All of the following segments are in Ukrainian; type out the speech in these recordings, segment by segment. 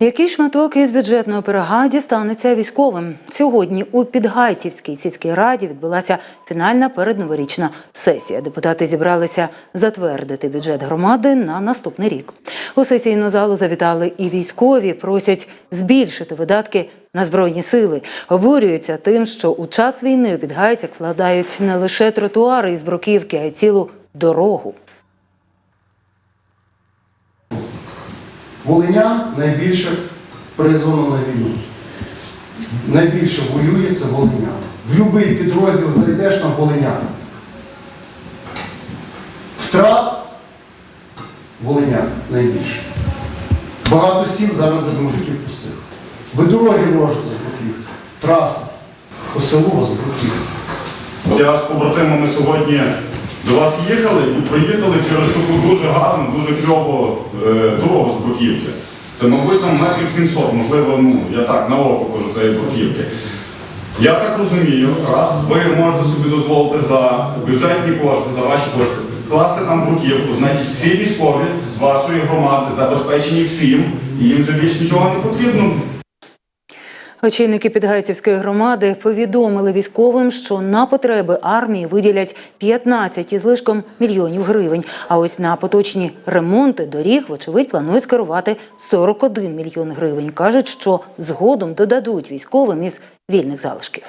Який шматок із бюджетного пирога дістанеться військовим? Сьогодні у Підгайцівській сільській раді відбулася фінальна передноворічна сесія. Депутати зібралися затвердити бюджет громади на наступний рік. У сесійну залу завітали і військові, просять збільшити видатки на збройні сили. Обурюються тим, що у час війни у Підгайцях вкладають не лише тротуари із бруківки, а й цілу дорогу. Волинян найбільше призвано на війну. Найбільше воює це волинян. В будь-який підрозділ зайдеш на волинян. Втрат волинян найбільше. Багато сіл зараз без мужиків пустих. Ви дороги можете з бруків. Траси. По селу вас. Я з побратимами сьогодні до вас їхали і проїхали через таку дуже гарну, дуже кльову е, дорогу з Бруківки. Це, мабуть, там метрів 700, можливо, ну, я так на око кажу цієї Бруківки. Я так розумію, раз ви можете собі дозволити за бюджетні кошти, за ваші кошти, класти там бруківку, значить всі військові з вашої громади забезпечені всім, і їм вже більше нічого не потрібно. Очільники Підгайцівської громади повідомили військовим, що на потреби армії виділять 15 із лишком мільйонів гривень. А ось на поточні ремонти доріг, вочевидь, планують скерувати 41 мільйон гривень. кажуть, що згодом додадуть військовим із вільних залишків.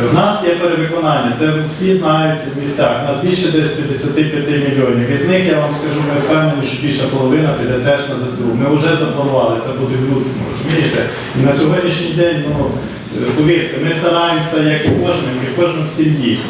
В нас є перевиконання, це всі знають в містах. У нас більше десь 55 мільйонів. Із них я вам скажу, ми впевнені, що більша половина піде теж на ЗСУ. Ми вже запланували, це буде в лютому, розумієте? І на сьогоднішній день, ну, повірте, ми стараємося, як і кожен, як і кожен в сім'ї.